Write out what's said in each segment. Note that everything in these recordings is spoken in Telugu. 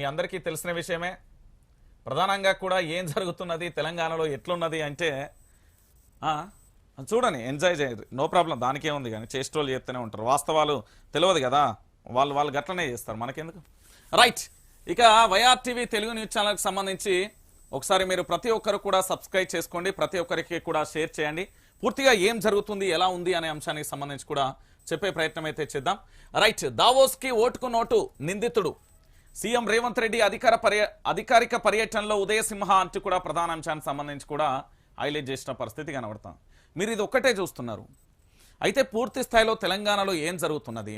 మీ అందరికీ తెలిసిన విషయమే. ప్రధానంగా కూడా ఏం జరుగుతున్నది తెలంగాణలో ఎట్లున్నది అంటే చూడండి ఎంజాయ్ చేయదు నో ప్రాబ్లం దానికే ఉంది కానీ చేసేటోళ్ళు చెప్తూనే ఉంటారు. వాస్తవాలు తెలియదు కదా. వాళ్ళు వాళ్ళు గట్లనే చేస్తారు. మనకెందుకు? రైట్ ఇక వైఆర్ టీవీ తెలుగు న్యూస్ ఛానల్కి సంబంధించి ఒకసారి మీరు ప్రతి ఒక్కరు కూడా సబ్స్క్రైబ్ చేసుకోండి. ప్రతి ఒక్కరికి కూడా షేర్ చేయండి. పూర్తిగా ఏం జరుగుతుంది ఎలా ఉంది అనే అంశానికి సంబంధించి కూడా చెప్పే ప్రయత్నం అయితే చేద్దాం. రైట్ దావోస్కి ఓటుకు నోటు నిందితుడు. సీఎం రేవంత్ రెడ్డి అధికార పర్య అధికారిక పర్యటనలో ఉదయసింహ అంటూ కూడా ప్రధాన అంశానికి సంబంధించి కూడా హైలైట్ చేసిన పరిస్థితి కనబడతాం. మీరు ఇది ఒక్కటే చూస్తున్నారు. అయితే పూర్తి స్థాయిలో తెలంగాణలో ఏం జరుగుతున్నది?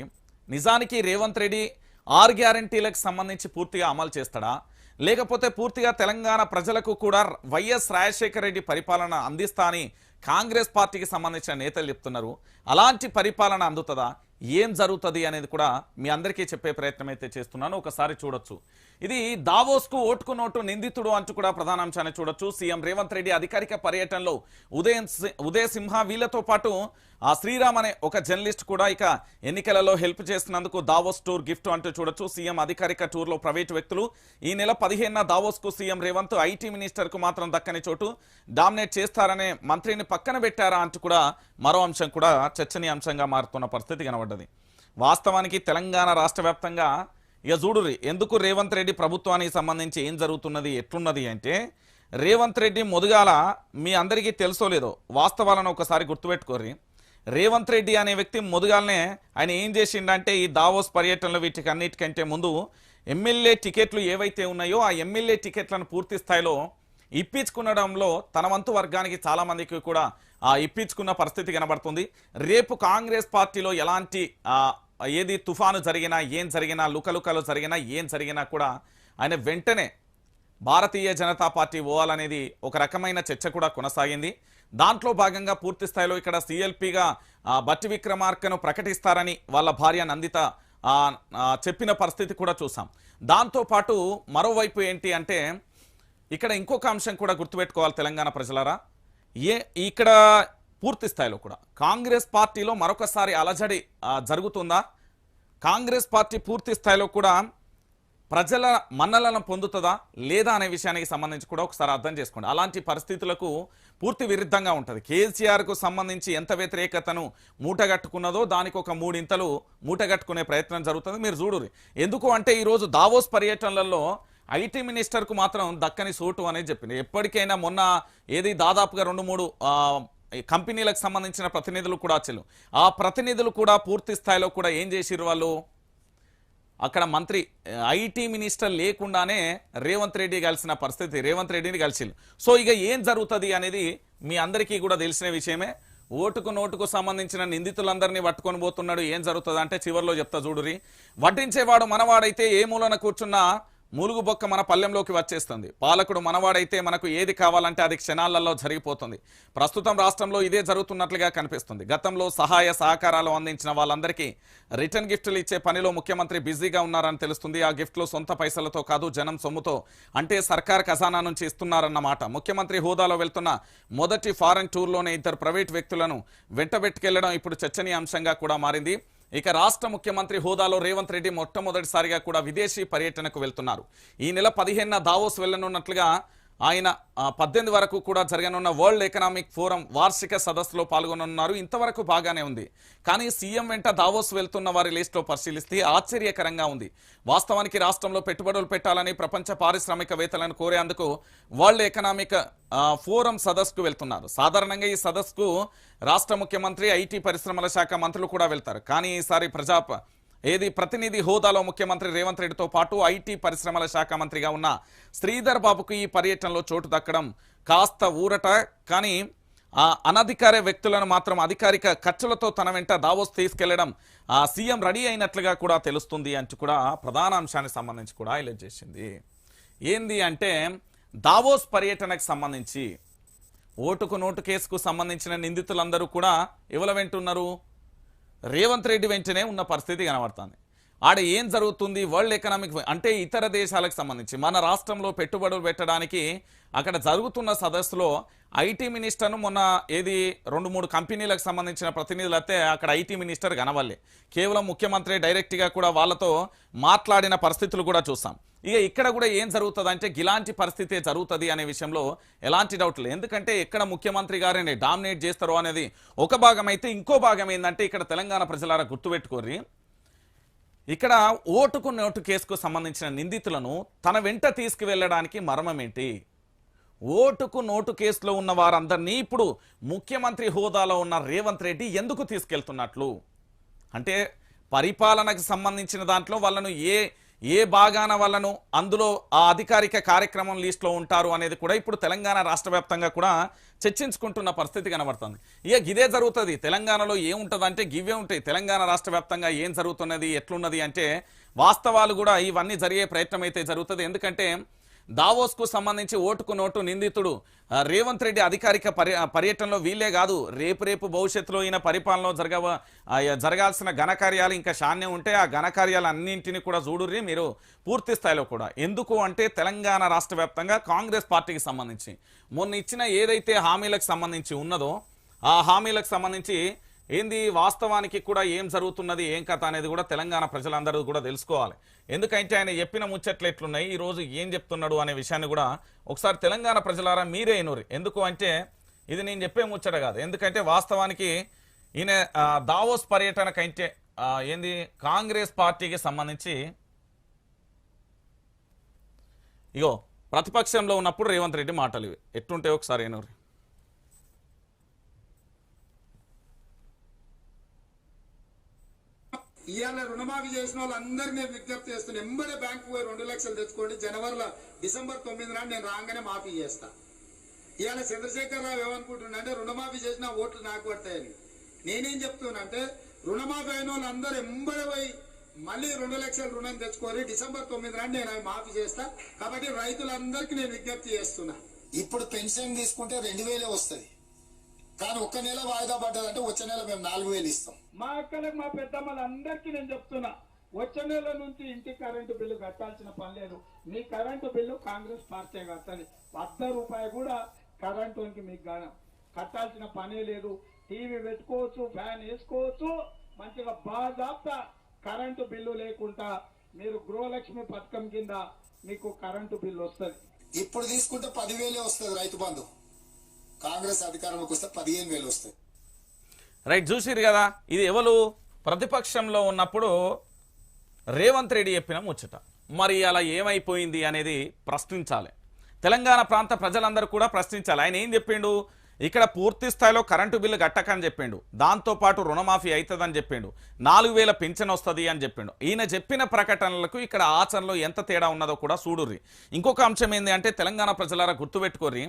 నిజానికి రేవంత్ రెడ్డి ఆర్ గ్యారంటీలకు సంబంధించి పూర్తిగా అమలు చేస్తాడా? లేకపోతే పూర్తిగా తెలంగాణ ప్రజలకు కూడా వైఎస్ రాజశేఖర రెడ్డి పరిపాలన అందిస్తా అని కాంగ్రెస్ పార్టీకి సంబంధించిన నేతలు చెప్తున్నారు. అలాంటి పరిపాలన అందుతుందా? ఏం జరుగుతుంది అనేది కూడా మీ అందరికీ చెప్పే ప్రయత్నం అయితే చేస్తున్నాను. ఒకసారి చూడొచ్చు. ఇది దావోస్కు ఓటుకు నోటు నిందితుడు అంటూ కూడా ప్రధానాంశాన్ని చూడొచ్చు. సీఎం రేవంత్ రెడ్డి అధికారిక పర్యటనలో ఉదయం సి- ఉదయ సింహ వీళ్ళతో పాటు ఆ శ్రీరామ్ అనే ఒక జర్నలిస్ట్ కూడా ఇక ఎన్నికలలో హెల్ప్ చేస్తున్నందుకు దావోస్ టూర్ గిఫ్ట్ అంటూ చూడొచ్చు. సీఎం అధికారిక టూర్లో ప్రైవేటు వ్యక్తులు ఈ నెల పదిహేనున దావోస్కు సీఎం రేవంత్ ఐటీ మినిస్టర్కు మాత్రం దక్కని చోటు డామినేట్ చేస్తారనే మంత్రిని పక్కన పెట్టారా అంటూ కూడా మరో అంశం కూడా చర్చనీయాంశంగా మారుతున్న పరిస్థితి కనబడ్డది. వాస్తవానికి తెలంగాణ రాష్ట్ర వ్యాప్తంగా ఇక చూడుర్రి ఎందుకు రేవంత్ రెడ్డి ప్రభుత్వానికి సంబంధించి ఏం జరుగుతున్నది ఎట్లున్నది అంటే రేవంత్ రెడ్డి మొదగాల మీ అందరికీ తెలుసో లేదో వాస్తవాలను ఒకసారి గుర్తుపెట్టుకోర్రి రేవంత్ రెడ్డి అనే వ్యక్తి మొదగాలనే ఆయన ఏం చేసిండంటే ఈ దావోస్ పర్యటనలు వీటికి అన్నిటికంటే ముందు ఎమ్మెల్యే టికెట్లు ఏవైతే ఉన్నాయో ఆ ఎమ్మెల్యే టికెట్లను పూర్తి స్థాయిలో ఇప్పించుకునడంలో తన వంతు వర్గానికి చాలామందికి కూడా ఇప్పించుకున్న పరిస్థితి కనబడుతుంది. రేపు కాంగ్రెస్ పార్టీలో ఎలాంటి ఏది తుఫాను జరిగినా ఏం జరిగినా లుకలుకలు జరిగినా ఏం జరిగినా కూడా ఆయన వెంటనే భారతీయ జనతా పార్టీ పోవాలనేది ఒక రకమైన చర్చ కూడా కొనసాగింది. దాంట్లో భాగంగా పూర్తి స్థాయిలో ఇక్కడ సిఎల్పిగా బట్టి విక్రమార్కను ప్రకటిస్తారని వాళ్ళ భార్య నందిత చెప్పిన పరిస్థితి కూడా చూసాం. దాంతోపాటు మరోవైపు ఏంటి అంటే ఇక్కడ ఇంకొక అంశం కూడా గుర్తుపెట్టుకోవాలి తెలంగాణ ప్రజలారా. ఏ ఇక్కడ పూర్తి స్థాయిలో కూడా. కాంగ్రెస్ పార్టీలో మరొకసారి అలజడి జరుగుతుందా? కాంగ్రెస్ పార్టీ పూర్తి స్థాయిలో కూడా ప్రజల మన్నలను పొందుతుందా? లేదా అనే విషయానికి సంబంధించి కూడా ఒకసారి అర్థం చేసుకోండి. అలాంటి పరిస్థితులకు పూర్తి విరుద్ధంగా ఉంటుంది. కేసీఆర్కు సంబంధించి ఎంత వ్యతిరేకతను మూటగట్టుకున్నదో దానికి ఒక మూడింతలు మూటగట్టుకునే ప్రయత్నం జరుగుతుంది. మీరు చూడరు ఎందుకు అంటే ఈరోజు దావోస్ పర్యటనలలో ఐటీ మినిస్టర్కు మాత్రం దక్కని సోటు అనేది చెప్పింది. ఎప్పటికైనా మొన్న ఏది దాదాపుగా రెండు మూడు కంపెనీలకు సంబంధించిన ప్రతినిధులు కూడా వచ్చారు. ఆ ప్రతినిధులు కూడా పూర్తి స్థాయిలో కూడా ఏం చేసిర్రు వాళ్ళు? అక్కడ మంత్రి ఐటీ మినిస్టర్ లేకుండానే రేవంత్ రెడ్డి కలిసిన పరిస్థితి రేవంత్ రెడ్డిని కలిసిరు సో ఇక ఏం జరుగుతుంది అనేది మీ అందరికీ కూడా తెలిసిన విషయమే. ఓటుకు నోటుకు సంబంధించిన నిందితులందరినీ పట్టుకొని పోతున్నాడు. ఏం జరుగుతుంది అంటే చివరిలో చెప్తా చూడురి వడ్డించేవాడు మనవాడైతే ఏ మూలన కూర్చున్నా మూలుగు బొక్క మన పల్లెంలోకి వచ్చేస్తుంది. పాలకుడు మనవాడైతే మనకు ఏది కావాలంటే అది క్షణాలలో జరిగిపోతుంది. ప్రస్తుతం రాష్ట్రంలో ఇదే జరుగుతున్నట్లుగా కనిపిస్తుంది. గతంలో సహాయ సహకారాలు అందించిన వాళ్ళందరికీ రిటర్న్ గిఫ్ట్లు ఇచ్చే పనిలో ముఖ్యమంత్రి బిజీగా ఉన్నారని తెలుస్తుంది. ఆ గిఫ్ట్లు సొంత పైసలతో కాదు జనం సొమ్ముతో అంటే సర్కార్ ఖజానా నుంచి ఇస్తున్నారన్నమాట. ముఖ్యమంత్రి హోదాలో వెళ్తున్న మొదటి ఫారెన్ టూర్లోనే ఇద్దరు ప్రైవేట్ వ్యక్తులను వెంటబెట్టుకెళ్ళడం ఇప్పుడు చర్చనీయాంశంగా కూడా మారింది. ఇక రాష్ట్ర ముఖ్యమంత్రి హోదాలో రేవంత్ రెడ్డి మొట్టమొదటిసారిగా కూడా విదేశీ పర్యటనకు వెళ్తున్నారు. ఈ నెల పదిహేనున దావోస్ వెళ్ళనున్నట్లుగా ఆయన పద్దెనిమిది వరకు కూడా జరగనున్న వరల్డ్ ఎకనామిక్ ఫోరం వార్షిక సదస్సులో పాల్గొనున్నారు ఇంతవరకు బాగానే ఉంది. కానీ సీఎం వెంట దావోస్ వెళ్తున్న వారి లిస్టులో పరిశీలిస్తే ఆశ్చర్యకరంగా ఉంది. వాస్తవానికి రాష్ట్రంలో పెట్టుబడులు పెట్టాలని ప్రపంచ పారిశ్రామికవేత్తలను కోరేందుకు వరల్డ్ ఎకనామిక్ ఫోరం సదస్సుకు వెళ్తున్నారు. సాధారణంగా ఈ సదస్సుకు రాష్ట్ర ముఖ్యమంత్రి ఐటీ పరిశ్రమల శాఖ మంత్రులు కూడా వెళ్తారు. కానీ ఈసారి ప్రజా ఏది ప్రతినిధి హోదాలో ముఖ్యమంత్రి రేవంత్ రెడ్డితో పాటు ఐటీ పరిశ్రమల శాఖ మంత్రిగా ఉన్న శ్రీధర్ బాబుకు ఈ పర్యటనలో చోటు దక్కడం కాస్త ఊరట కానీ ఆ అనధికార వ్యక్తులను మాత్రం అధికారిక ఖర్చులతో తన వెంట దావోస్ తీసుకెళ్ళడం ఆ సీఎం రెడీ అయినట్లుగా కూడా తెలుస్తుంది అంటూ కూడా ప్రధాన అంశానికి సంబంధించి కూడా హైలైట్ చేసింది. ఏంది అంటే దావోస్ పర్యటనకు సంబంధించి ఓటుకు నోటు కేసుకు సంబంధించిన నిందితులందరూ కూడా ఎవల వెంటున్నారు రేవంత్ రెడ్డి వెంటనే ఉన్న పరిస్థితి కనబడుతుంది. ఆడ ఏం జరుగుతుంది వరల్డ్ ఎకనామిక్ అంటే ఇతర దేశాలకు సంబంధించి మన రాష్ట్రంలో పెట్టుబడులు పెట్టడానికి అక్కడ జరుగుతున్న సదస్సులో ఐటీ మినిస్టర్ను మొన్న ఏది రెండు మూడు కంపెనీలకు సంబంధించిన ప్రతినిధులు అయితే అక్కడ ఐటీ మినిస్టర్ కనవల్లే కేవలం ముఖ్యమంత్రి డైరెక్ట్గా కూడా వాళ్ళతో మాట్లాడిన పరిస్థితులు కూడా చూసాం ఇక ఇక్కడ కూడా ఏం జరుగుతుంది అంటే ఇలాంటి పరిస్థితే జరుగుతుంది అనే విషయంలో ఎలాంటి డౌట్ లేదు. ఎందుకంటే ఎక్కడ ముఖ్యమంత్రి గారిని డామినేట్ చేస్తారో అనేది ఒక భాగం అయితే ఇంకో భాగం ఏంటంటే ఇక్కడ తెలంగాణ ప్రజలారా గుర్తుపెట్టుకోర్రి. ఇక్కడ ఓటుకు నోటు కేసుకు సంబంధించిన నిందితులను తన వెంట తీసుకువెళ్ళడానికి మర్మమేంటి? ఓటుకు నోటు కేసులో ఉన్న వారందరినీ ఇప్పుడు ముఖ్యమంత్రి హోదాలో ఉన్న రేవంత్ రెడ్డి ఎందుకు తీసుకెళ్తున్నట్లు? అంటే పరిపాలనకు సంబంధించిన దాంట్లో వాళ్ళను ఏ ఏ భాగాన వాళ్ళను అందులో ఆ అధికారిక కార్యక్రమం లిస్టులో ఉంటారు అనేది కూడా ఇప్పుడు తెలంగాణ రాష్ట్ర వ్యాప్తంగా కూడా చర్చించుకుంటున్న పరిస్థితి కనబడుతుంది. ఇక ఇదే జరుగుతుంది. తెలంగాణలో ఏముంటుంది అంటే గివే ఉంటాయి. తెలంగాణ రాష్ట్ర వ్యాప్తంగా ఏం జరుగుతున్నది ఎట్లున్నది అంటే వాస్తవాలు కూడా ఇవన్నీ జరిగే ప్రయత్నం అయితే జరుగుతుంది. ఎందుకంటే దావోస్కు సంబంధించి ఓటుకు నోటు నిందితుడు. రేవంత్ రెడ్డి అధికారిక పర్య పర్యటనలో వీలే కాదు రేపు రేపు భవిష్యత్తులో ఈయన పరిపాలనలో జరగవ జరగాల్సిన ఘనకార్యాలు ఇంకా శాన్యం ఉంటే ఆ ఘనకార్యాలు అన్నింటినీ కూడా చూడుర్రి మీరు పూర్తి స్థాయిలో కూడా. ఎందుకు అంటే తెలంగాణ రాష్ట్ర వ్యాప్తంగా కాంగ్రెస్ పార్టీకి సంబంధించి. మొన్న ఇచ్చిన ఏదైతే హామీలకు సంబంధించి ఉన్నదో ఆ హామీలకు సంబంధించి ఏంది? వాస్తవానికి కూడా ఏం జరుగుతున్నది? ఏం కథ అనేది కూడా తెలంగాణ ప్రజలందరూ కూడా తెలుసుకోవాలి. ఎందుకంటే ఆయన చెప్పిన ముచ్చట్లు ఎట్లున్నాయి? ఈరోజు ఏం చెప్తున్నాడు అనే విషయాన్ని కూడా ఒకసారి తెలంగాణ ప్రజలారా మీరే ఎనురి ఎందుకు అంటే ఇది నేను చెప్పే ముచ్చట కాదు. ఎందుకంటే వాస్తవానికి ఈయన దావోస్ పర్యటన కంటే ఏంది? కాంగ్రెస్ పార్టీకి సంబంధించి ఇగో ప్రతిపక్షంలో ఉన్నప్పుడు రేవంత్ రెడ్డి మాటలు ఇవి. ఎట్టుంటే ఒకసారి ఏనూరి ఇవాళ రుణమాఫీ చేసిన వాళ్ళందరినీ నేను విజ్ఞప్తి చేస్తున్నా. ఎంబడే బ్యాంకు పోయి రెండు లక్షలు తెచ్చుకోండి. జనవరిలో డిసెంబర్ తొమ్మిది నాడు నేను రాగానే మాఫీ చేస్తా. ఇవాళ చంద్రశేఖర్ రావు ఏమనుకుంటున్నా అంటే రుణమాఫీ చేసిన ఓట్లు నాకు పడతాయని. నేనేం చెప్తున్నా అంటే రుణమాఫీ అయిన వాళ్ళందరూ ఎంబడే పోయి మళ్ళీ రెండు లక్షల రుణం తెచ్చుకొని డిసెంబర్ తొమ్మిది నాడు నేను అవి మాఫీ చేస్తా. కాబట్టి రైతులందరికీ నేను విజ్ఞప్తి చేస్తున్నా. ఇప్పుడు పెన్షన్ తీసుకుంటే రెండు వేలే వస్తుంది. కానీ ఒక్క నెల వాయిదా పడ్డదంటే వచ్చే నెల మేము నాలుగు వేలు ఇస్తాం. మా అక్కలకు మా పెద్దమ్మలందరికీ నేను చెప్తున్నా వచ్చే నెల నుంచి ఇంటి కరెంటు బిల్లు కట్టాల్సిన పని లేదు. మీ కరెంటు బిల్లు కాంగ్రెస్ పార్టీ కట్టాలి వద్ద రూపాయి కూడా కరెంటుకి మీకు గా- కట్టాల్సిన పనే లేదు. టీవీ పెట్టుకోవచ్చు ఫ్యాన్ వేసుకోవచ్చు మంచిగా బాగా కరెంటు బిల్లు లేకుండా మీరు గృహలక్ష్మి పథకం కింద మీకు కరెంటు బిల్లు వస్తుంది. ఇప్పుడు తీసుకుంటే పదివేలే వస్తుంది రైతు బంధు. కాంగ్రెస్ అధికారంలోకి వస్తే పదిహేను వేలు వస్తాయి. రైట్ చూసిరు కదా ఇది ఎవరు? ప్రతిపక్షంలో ఉన్నప్పుడు రేవంత్ రెడ్డి చెప్పిన ముచ్చట. మరి అలా ఏమైపోయింది అనేది ప్రశ్నించాలి. తెలంగాణ ప్రాంత ప్రజలందరూ కూడా ప్రశ్నించాలి. ఆయన ఏం చెప్పిండు? ఇక్కడ పూర్తి స్థాయిలో కరెంటు బిల్లు కట్టకని చెప్పిండు. దాంతోపాటు రుణమాఫీ అవుతుందని చెప్పిండు. నాలుగు వేల పింఛన్ వస్తుంది అని చెప్పిండు. ఈయన చెప్పిన ప్రకటనలకు ఇక్కడ ఆచరణలో ఎంత తేడా ఉన్నదో కూడా చూడుర్రి. ఇంకొక అంశం ఏంది అంటే తెలంగాణ ప్రజలారా గుర్తుపెట్టుకోర్రి.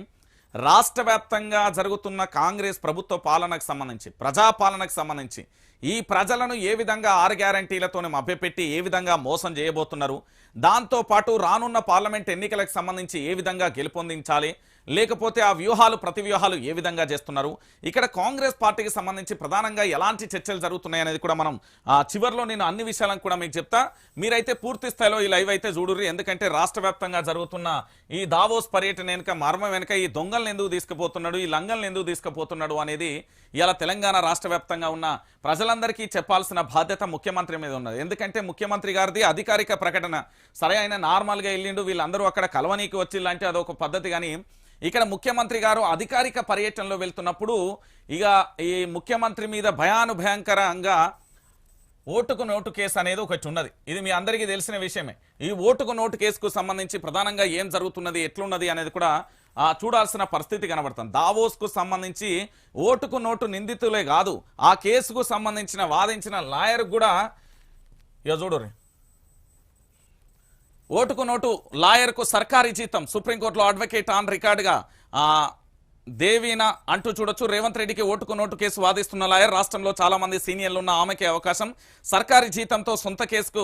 రాష్ట్ర వ్యాప్తంగా జరుగుతున్న కాంగ్రెస్ ప్రభుత్వ పాలనకు సంబంధించి ప్రజాపాలనకు సంబంధించి ఈ ప్రజలను ఏ విధంగా ఆరు గ్యారంటీలతోనే మభ్యపెట్టి ఏ విధంగా మోసం చేయబోతున్నారు? దాంతో పాటు రానున్న పార్లమెంట్ ఎన్నికలకు సంబంధించి ఏ విధంగా గెలుపొందించాలి? లేకపోతే ఆ వ్యూహాలు ప్రతి వ్యూహాలు ఏ విధంగా చేస్తున్నారు? ఇక్కడ కాంగ్రెస్ పార్టీకి సంబంధించి ప్రధానంగా ఎలాంటి చర్చలు జరుగుతున్నాయి అనేది కూడా మనం చివరిలో చివర్లో నేను అన్ని విషయాలను కూడా మీకు చెప్తా. మీరైతే పూర్తి స్థాయిలో ఈ లైవ్ అయితే చూడుర్రి. ఎందుకంటే రాష్ట్ర వ్యాప్తంగా జరుగుతున్న ఈ దావోస్ పర్యటన వెనుక మర్మం వెనుక ఈ దొంగలను ఎందుకు తీసుకుపోతున్నాడు ఈ లంగలను ఎందుకు తీసుకుపోతున్నాడు అనేది ఇలా తెలంగాణ రాష్ట్ర వ్యాప్తంగా ఉన్న ప్రజలందరికీ చెప్పాల్సిన బాధ్యత ముఖ్యమంత్రి మీద ఉన్నది. ఎందుకంటే ముఖ్యమంత్రి గారిది అధికారిక ప్రకటన. సరే ఆయన నార్మల్గా వెళ్ళిండు వీళ్ళందరూ అక్కడ కలవనీకి వచ్చిల్లంటే అదొక పద్ధతి. కానీ ఇక్కడ ముఖ్యమంత్రి గారు అధికారిక పర్యటనలో వెళ్తున్నప్పుడు ఇక ఈ ముఖ్యమంత్రి మీద భయానుభయంకరంగా ఓటుకు నోటు కేసు అనేది ఒకటి ఉన్నది. ఇది మీ అందరికీ తెలిసిన విషయమే. ఈ ఓటుకు నోటు కేసుకు సంబంధించి ప్రధానంగా ఏం జరుగుతున్నది ఎట్లున్నది అనేది కూడా చూడాల్సిన పరిస్థితి కనబడుతుంది. దావోస్కు సంబంధించి ఓటుకు నోటు నిందితులే కాదు ఆ కేసుకు సంబంధించిన వాదించిన లాయర్ కూడా ఇక చూడుర్రి. ఓటుకు నోటు లాయర్కు సర్కారీ జీతం. సుప్రీంకోర్టులో అడ్వకేట్ ఆన్ రికార్డుగా దేవీన అంటూ చూడొచ్చు. రేవంత్ రెడ్డికి ఓటుకు నోటు కేసు వాదిస్తున్న లాయర్. రాష్ట్రంలో చాలా మంది సీనియర్లు ఉన్న ఆమెకే అవకాశం. సర్కారీ జీతంతో సొంత కేసుకు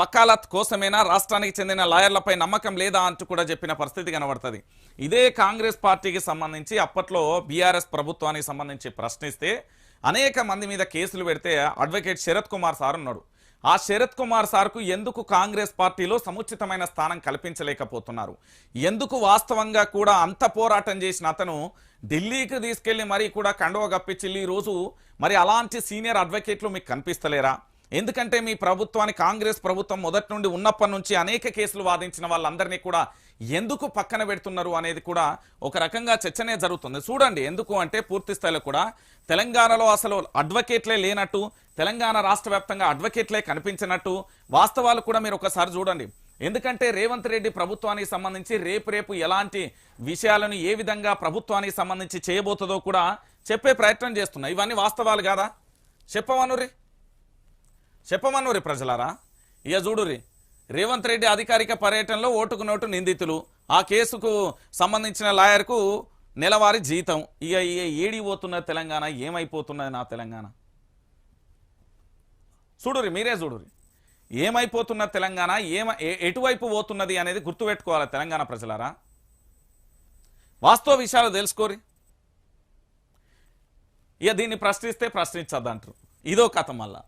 వకాలత్ కోసమేనా? రాష్ట్రానికి చెందిన లాయర్లపై నమ్మకం లేదా అంటూ కూడా చెప్పిన పరిస్థితి కనబడుతుంది. ఇదే కాంగ్రెస్ పార్టీకి సంబంధించి అప్పట్లో బీఆర్ఎస్ ప్రభుత్వానికి సంబంధించి ప్రశ్నిస్తే అనేక మంది మీద కేసులు పెడితే అడ్వకేట్ శరత్ కుమార్ సార్ ఉన్నాడు. ఆ శరత్ కుమార్ సార్కు ఎందుకు కాంగ్రెస్ పార్టీలో సముచితమైన స్థానం కల్పించలేకపోతున్నారు? ఎందుకు వాస్తవంగా కూడా అంత పోరాటం చేసిన అతను ఢిల్లీకి తీసుకెళ్ళి మరీ కూడా కండువ గప్పించి ఈ రోజు మరి అలాంటి సీనియర్ అడ్వకేట్లు మీకు కనిపిస్తలేరా? ఎందుకంటే మీ ప్రభుత్వాన్ని కాంగ్రెస్ ప్రభుత్వం మొదటి నుండి ఉన్నప్పటి నుంచి అనేక కేసులు వాదించిన వాళ్ళందరినీ కూడా ఎందుకు పక్కన పెడుతున్నారు అనేది కూడా ఒక రకంగా చర్చనే జరుగుతుంది. చూడండి ఎందుకు అంటే పూర్తి స్థాయిలో కూడా తెలంగాణలో అసలు అడ్వకేట్లే లేనట్టు తెలంగాణ రాష్ట్ర వ్యాప్తంగా అడ్వకేట్లే కనిపించినట్టు వాస్తవాలు కూడా మీరు ఒకసారి చూడండి. ఎందుకంటే రేవంత్ రెడ్డి ప్రభుత్వానికి సంబంధించి రేపు రేపు ఎలాంటి విషయాలను ఏ విధంగా ప్రభుత్వానికి సంబంధించి చేయబోతుందో కూడా చెప్పే ప్రయత్నం చేస్తున్నాయి ఇవన్నీ వాస్తవాలు కాదా? చెప్పమనురి చెప్పమనురి ప్రజలారా? ఇక చూడురి రేవంత్ రెడ్డి అధికారిక పర్యటనలో ఓటుకు నోటు నిందితులు. ఆ కేసుకు సంబంధించిన లాయర్కు నెలవారీ జీతం. ఇక ఇక ఏడిపోతున్న తెలంగాణ? ఏమైపోతున్నది నా తెలంగాణ? చూడురి మీరే చూడురి ఏమైపోతున్న తెలంగాణ ఏమ ఏ- ఎటువైపు పోతున్నది అనేది గుర్తుపెట్టుకోవాలి తెలంగాణ ప్రజలారా? వాస్తవ విషయాలు తెలుసుకోరి ఇక దీన్ని ప్రశ్నిస్తే ప్రశ్నించద్దు ఇదో కథ మళ్ళా.